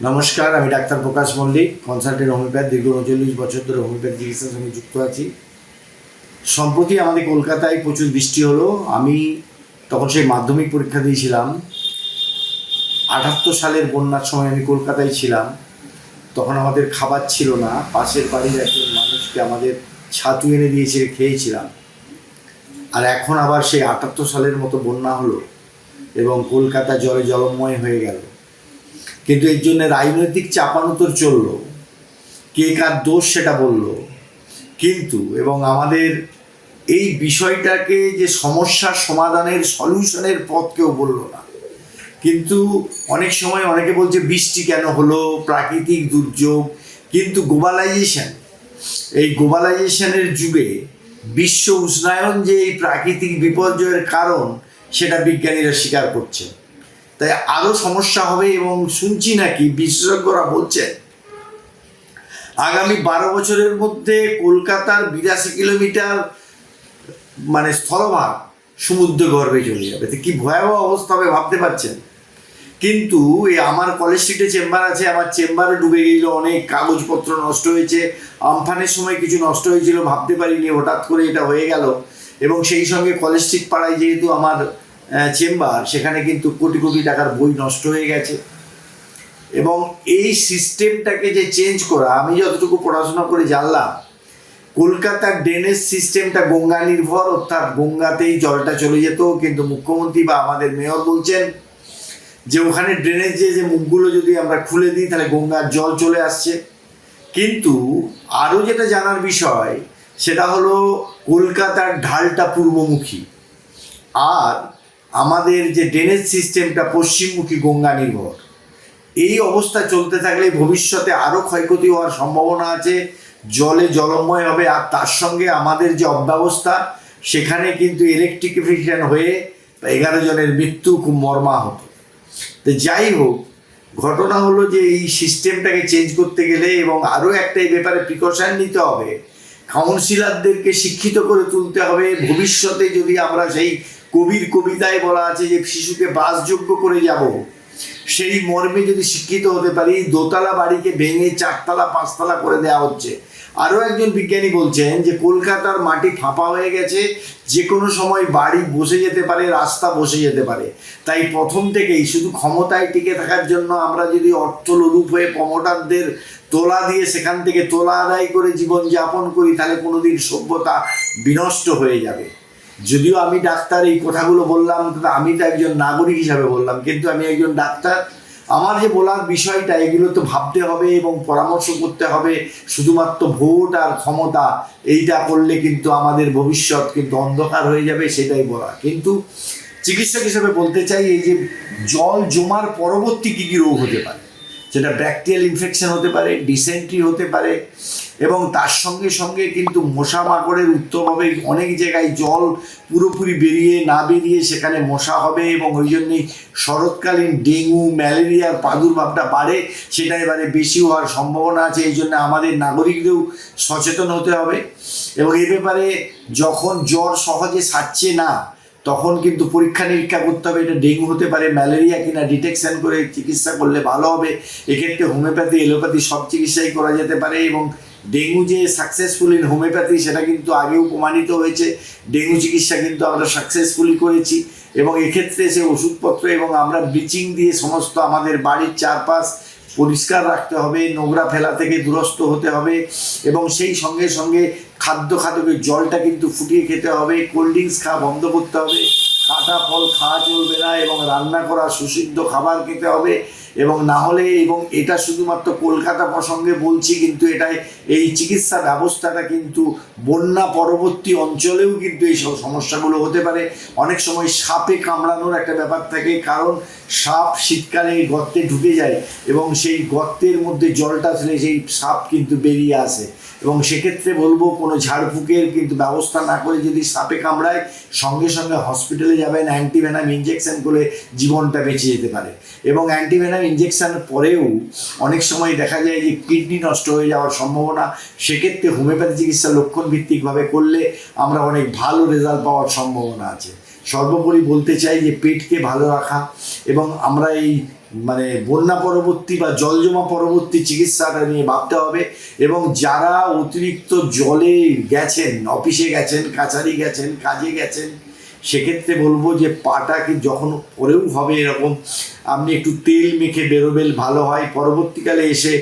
নমস্কার, আমি ডাক্তার প্রকাশ মল্লিক কনসালটেন্ট হোমিওপ্যাথ দীর্ঘ উনচল্লিশ বছর ধরে হোমিওপ্যাথি চিকিৎসার সঙ্গে যুক্ত আছি। সম্প্রতি আমাদের কলকাতায় প্রচুর বৃষ্টি হলো। আমি তখন সেই মাধ্যমিক পরীক্ষা দিয়েছিলাম। আটাত্তর সালের বন্যার সময় আমি কলকাতায় ছিলাম। তখন আমাদের খাবার ছিল না। পাশের বাড়ির একজন মানুষকে আমাদের ছাতু এনে দিয়েছে, খেয়েছিলাম। আর এখন আবার সেই আটাত্তর সালের মতো বন্যা হলো এবং কলকাতা জলে জলময় হয়ে গেল। কিন্তু এর জন্য রাজনৈতিক চাপানুতর চলল। কে কার দোষ সেটা বলল। কিন্তু, এবং আমাদের এই বিষয়টাকে যে সমস্যার সমাধানের, সলিউশনের পথ কেউ বলল না। কিন্তু অনেক সময় অনেকে বলছে, বৃষ্টি কেন হলো? প্রাকৃতিক দুর্যোগ। কিন্তু গ্লোবালাইজেশন, এই গ্লোবালাইজেশনের যুগে বিশ্ব উষ্ণায়ন যে এই প্রাকৃতিক বিপর্যয়ের কারণ, সেটা বিজ্ঞানীরা স্বীকার করছে তাই আরও সমস্যা হবে এবং শুনছি নাকি বিশেষজ্ঞরা বলছেন, আগামী বারো বছরের মধ্যে কলকাতার বিরাশি কিলোমিটার মানে স্থলভাগ সমুদ্র গর্ভে চলে যাবে। তো কি ভয়াবহ অবস্থা হবে ভাবতে পারছেন? কিন্তু এই আমার কলেজ স্ট্রিটে চেম্বার আছে, আমার চেম্বারে ডুবে গেছিল অনেক, কাগজপত্র নষ্ট হয়েছে, আমফানের সময় কিছু নষ্ট হয়েছিল, ভাবতে পারিনি, হঠাৎ করে এটা হয়ে গেল। এবং সেই সঙ্গে কলেজ স্ট্রিট পাড়ায় যেহেতু আমার চেম্বার, সেখানে কিন্তু কোটি কোটি টাকার বই নষ্ট হয়ে গেছে। এবং এই সিস্টেমটাকে যে চেঞ্জ করা, আমি যতটুকু পড়াশোনা করে জানলাম, কলকাতার ড্রেনেজ সিস্টেমটা গঙ্গা নির্ভর, অর্থাৎ গঙ্গাতেই জলটা চলে যেত। কিন্তু মুখ্যমন্ত্রী বা আমাদের মেয়র বলছেন যে ওখানে ড্রেনেজ যে যে মুখগুলো যদি আমরা খুলে দিই, তাহলে গঙ্গার জল চলে আসছে। কিন্তু আরও যেটা জানার বিষয়, সেটা হলো কলকাতার ঢালটা পূর্বমুখী। আর আমাদের যে ড্রেনেজ সিস্টেমটা পশ্চিমমুখী গঙ্গা নির্ভর, এই অবস্থা চলতে থাকলে ভবিষ্যতে আরও ক্ষয়ক্ষতি হওয়ার সম্ভাবনা আছে, জলে জলময় হবে, আর তার সঙ্গে আমাদের যে অব্যবস্থা, সেখানে কিন্তু ইলেকট্রিফিকেশন হয়ে এগারো জনের মৃত্যু খুব মর্মা হতো তো যাই হোক, ঘটনা হলো যে এই সিস্টেমটাকে চেঞ্জ করতে গেলে এবং আরও একটা এই ব্যাপারে প্রিকশন নিতে হবে কাউন্সিলারদেরকে শিক্ষিত করে তুলতে হবে, ভবিষ্যতে যদি আমরা সেই কবির কবিতায় বলা আছে যে শিশুকে বাসযোগ্য করে যাব। সেই মর্মে যদি শিক্ষিত হতে পারি, দোতলা বাড়িকে ভেঙে চারতলা, পাঁচতলা করে দেওয়া হচ্ছে। আরও একজন বিজ্ঞানী বলছেন যে কলকাতার মাটি ফাঁপা হয়ে গেছে যে কোনো সময় বাড়ি বসে যেতে পারে, রাস্তা বসে যেতে পারে। তাই প্রথম থেকেই শুধু ক্ষমতায় টিকে থাকার জন্য আমরা যদি অর্থ লোলুপ হয়ে প্রমোটারদের তোলা দিয়ে সেখান থেকে তোলা আদায় করে জীবন যাপন করি, তাহলে কোনোদিন সভ্যতা বিনষ্ট হয়ে যাবে। যদিও আমি ডাক্তার, এই কথাগুলো বললাম আমি তো একজন নাগরিক হিসাবে বললাম, কিন্তু আমি একজন ডাক্তার। আমার যে বলার বিষয়টা, এগুলো তো ভাবতে হবে এবং পরামর্শ করতে হবে, শুধুমাত্র ভোট আর ক্ষমতা, এইটা করলে কিন্তু আমাদের ভবিষ্যৎ কিন্তু অন্ধকার হয়ে যাবে, সেটাই বলা কিন্তু চিকিৎসক হিসেবে বলতে চাই, এই যে জল জমার পরবর্তী কী কী রোগ হতে পারে? সেটা ব্যাকটেরিয়াল ইনফেকশন হতে পারে, ডিসেন্ট্রি হতে পারে, এবং তার সঙ্গে সঙ্গে কিন্তু মশা মাকড়ের উত্তরভাবে অনেক জায়গায় জল পুরোপুরি বেরিয়ে না বেরিয়ে সেখানে মশা হবে এবং ওই জন্যেই শরৎকালীন ডেঙ্গু, ম্যালেরিয়ার প্রাদুর্ভাবটা বাড়ে, সেটা এবারে বেশি হওয়ার সম্ভাবনা আছে, এই জন্য আমাদের নাগরিকদেরও সচেতন হতে হবে। এবং এ ব্যাপারে যখন জ্বর সহজে সারছে না তখন কিন্তু পরীক্ষা নিরীক্ষা করতে হবে, এটা ডেঙ্গু হতে পারে, ম্যালেরিয়া কিনা ডিটেকশন করে চিকিৎসা করলে ভালো হবে। এক্ষেত্রে হোমিওপ্যাথি, এলোপ্যাথি সব চিকিৎসাই করা যেতে পারে এবং ডেঙ্গু যে সাকসেসফুল ইন হোমিওপ্যাথি সেটা কিন্তু আগেও প্রমাণিত হয়েছে। ডেঙ্গু চিকিৎসা কিন্তু আমরা সাকসেসফুলি করেছি এবং এক্ষেত্রে সে ওষুধপত্র এবং আমরা ব্লিচিং দিয়ে সমস্ত আমাদের বাড়ির চারপাশ পরিষ্কার রাখতে হবে, নোংরা ফেলা থেকে দূরস্থ হতে হবে এবং সেই সঙ্গে সঙ্গে খাদ্য খাদ্যকে, জলটা কিন্তু ফুটিয়ে খেতে হবে কোল্ড ড্রিঙ্কস খাওয়া বন্ধ করতে হবে, কাঁটা ফল খাওয়া চলবে না এবং রান্না করা সুসিদ্ধ খাবার খেতে হবে। এবং না হলে এবং এটা শুধুমাত্র কলকাতা প্রসঙ্গে বলছি, কিন্তু এটাই, এই চিকিৎসা ব্যবস্থাটা কিন্তু বন্যা পরবর্তী অঞ্চলেও কিন্তু এই সব সমস্যাগুলো হতে পারে। অনেক সময় সাপে কামড়ানোর একটা ব্যাপার থাকে, কারণ সাপ শীতকালে এই গর্তে ঢুকে যায় এবং সেই গর্তের মধ্যে জলটা আসলে সেই সাপ কিন্তু বেরিয়ে আসে। এবং সেক্ষেত্রে বলব, কোনো ঝাড়ফুঁকের কিন্তু ব্যবস্থা না করে যদি সাপে কামড়ায়, সঙ্গে সঙ্গে হসপিটালে যাবেন, অ্যান্টিভেনাম ইঞ্জেকশন করে জীবনটা বেঁচে যেতে পারে। এবং অ্যান্টিভেনাম ইঞ্জেকশনের পরেও অনেক সময় দেখা যায় যে কিডনি নষ্ট হয়ে যাওয়ার সম্ভাবনা। সেক্ষেত্রে হোমিওপ্যাথি চিকিৎসা লক্ষণ ভিত্তিকভাবে করলে আমরা অনেক ভালো রেজাল্ট পাওয়ার সম্ভাবনা আছে। সর্বোপরি বলতে চাই যে পেটকে ভালো রাখা এবং আমরা এই মানে বন্যা পরবর্তী বা জল জমা পরবর্তী চিকিৎসাটা নিয়ে ভাবতে হবে এবং যারা অতিরিক্ত জলে গেছেন অফিসে গেছেন, কাছারি গেছেন, কাজে গেছেন সেক্ষেত্রে বলব যে পাটাকে যখন করেও হবে এরকম, আপনি একটু তেল মেখে বেরোবেন ভালো হয়। পরবর্তীকালে এসে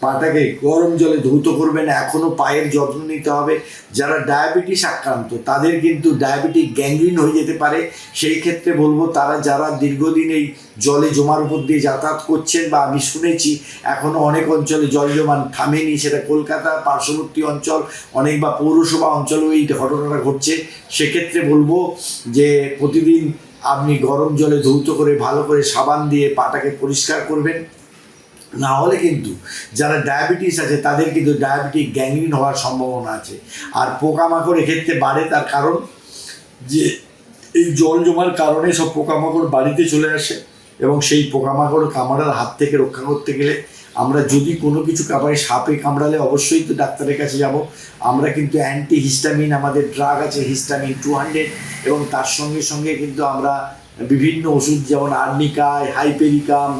পাটাকে গরম জলে ধৌত করবেন এখনও পায়ের যত্ন নিতে হবে। যারা ডায়াবেটিস আক্রান্ত, তাদের কিন্তু ডায়াবেটিক গ্যাংগ্রিন হয়ে যেতে পারে। সেই ক্ষেত্রে বলব, তারা যারা দীর্ঘদিন এই জলে জমার উপর দিয়ে যাতায়াত করছেন বা আমি শুনেছি এখনও অনেক অঞ্চলে জল জমান থামেনি। সেটা কলকাতা পার্শ্ববর্তী অঞ্চল, অনেক বা পৌরসভা অঞ্চলেও এই ঘটনাটা ঘটছে। সেক্ষেত্রে বলব যে, প্রতিদিন আপনি গরম জলে ধৌত করে, ভালো করে সাবান দিয়ে পাটাকে পরিষ্কার করবেন। না হলে কিন্তু যারা ডায়াবেটিস আছে, তাদের কিন্তু ডায়াবেটিক গ্যাংগ্রিন হওয়ার সম্ভাবনা আছে। আর পোকামাকড় এক্ষেত্রে বাড়ে তার কারণ যে এই জল জমার কারণে সব পোকামাকড় বাড়িতে চলে আসে এবং সেই পোকামাকড় কামড়ার হাত থেকে রক্ষা করতে গেলে আমরা যদি কোনো কিছু কামড়াই, সাপে কামড়ালে অবশ্যই তো ডাক্তারের কাছে যাব। আমরা কিন্তু অ্যান্টি হিস্টামিন আমাদের ড্রাগ আছে হিস্টামিন টু হান্ড্রেড এবং তার সঙ্গে সঙ্গে কিন্তু আমরা বিভিন্ন ওষুধ, যেমন আর্নিকায়, হাইপেরিকাম,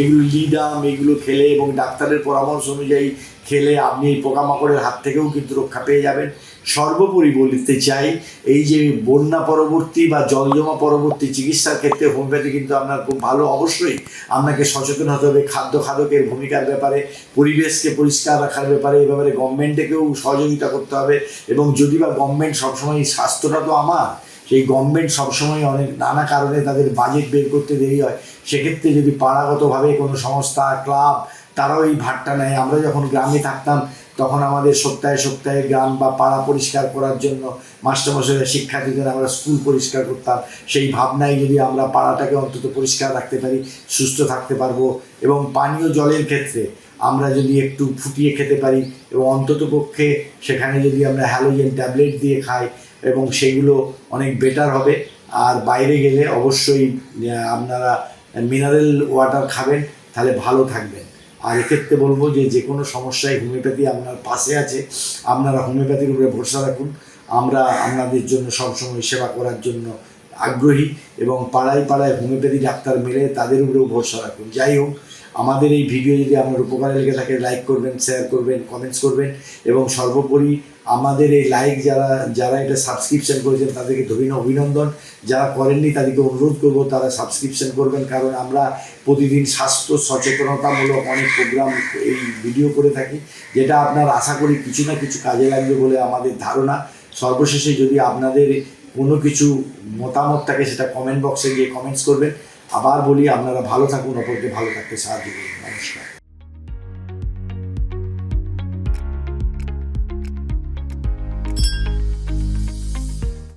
এগুলো লিডাম, এগুলো খেলে এবং ডাক্তারের পরামর্শ অনুযায়ী খেলে আপনি এই পোকামাকড়ের হাত থেকেও কিন্তু রক্ষা পেয়ে যাবেন। সর্বোপরি বলতে চাই, এই যে বন্যা পরবর্তী বা জল জমা পরবর্তী চিকিৎসার ক্ষেত্রে হোমিওপ্যাথি কিন্তু আপনার খুব ভালো। অবশ্যই আপনাকে সচেতন হতে হবে খাদ্য খাদকের ভূমিকার ব্যাপারে, পরিবেশকে পরিষ্কার রাখার ব্যাপারে, এ ব্যাপারে গভর্নমেন্টকেও সহযোগিতা করতে হবে এবং যদি বা গভর্নমেন্ট সবসময় স্বাস্থ্যটা তো আমার সেই গভর্নমেন্ট সবসময় অনেক নানা কারণে তাদের বাজেট বের করতে দেরি হয়। সেক্ষেত্রে যদি পাড়াগতভাবে কোনো সংস্থা ক্লাব তারাও এই ভাটটা নেয়। আমরা যখন গ্রামে থাকতাম, তখন আমাদের সপ্তাহে সপ্তাহে গ্রাম বা পাড়া পরিষ্কার করার জন্য মাস্টারমশাইরা শিক্ষার্থীদের আমরা স্কুল পরিষ্কার করতাম। সেই ভাবনায় যদি আমরা পাড়াটাকে অন্তত পরিষ্কার রাখতে পারি, সুস্থ থাকতে পারব এবং পানীয় জলের ক্ষেত্রে আমরা যদি একটু ফুটিয়ে খেতে পারি এবং অন্তত পক্ষে সেখানে যদি আমরা হ্যালোজেন ট্যাবলেট দিয়ে খাই এবং সেগুলো অনেক বেটার হবে। আর বাইরে গেলে অবশ্যই আপনারা মিনারেল ওয়াটার খাবেন, তাহলে ভালো থাকবেন আর এক্ষেত্রে বলব যে যে কোনো সমস্যায় হোমিওপ্যাথি আপনার পাশে আছে, আপনারা হোমিওপ্যাথির উপরে ভরসা রাখুন। আমরা আপনাদের জন্য সবসময় সেবা করার জন্য আগ্রহী এবং পাড়ায় পাড়ায় হোমিওপ্যাথি ডাক্তার মেলে তাদের উপরেও ভরসা রাখুন। যাই হোক আমাদের এই ভিডিও যদি আপনার উপকারে লেগে থাকে লাইক করবেন শেয়ার করবেন কমেন্টস করবেন এবং সর্বোপরি আমাদের এই লাইক যারা যারা এটা সাবস্ক্রিপশন করেছেন তাদেরকে ধরিন অভিনন্দন। যারা করেননি তাদেরকে অনুরোধ করব তারা সাবস্ক্রিপশন করবেন কারণ আমরা প্রতিদিন স্বাস্থ্য সচেতনতামূলক অনেক প্রোগ্রাম এই ভিডিও করে থাকি, যেটা আপনার আশা করি কিছু না কিছু কাজে লাগবে বলে আমাদের ধারণা। সর্বশেষে যদি আপনাদের কোনো কিছু মতামত থাকে সেটা কমেন্ট বক্সে গিয়ে কমেন্টস করবেন। আবার বলি আপনারা ভালো থাকুন অপরকে ভালো থাকতে সাহায্য করুন। নমস্কার।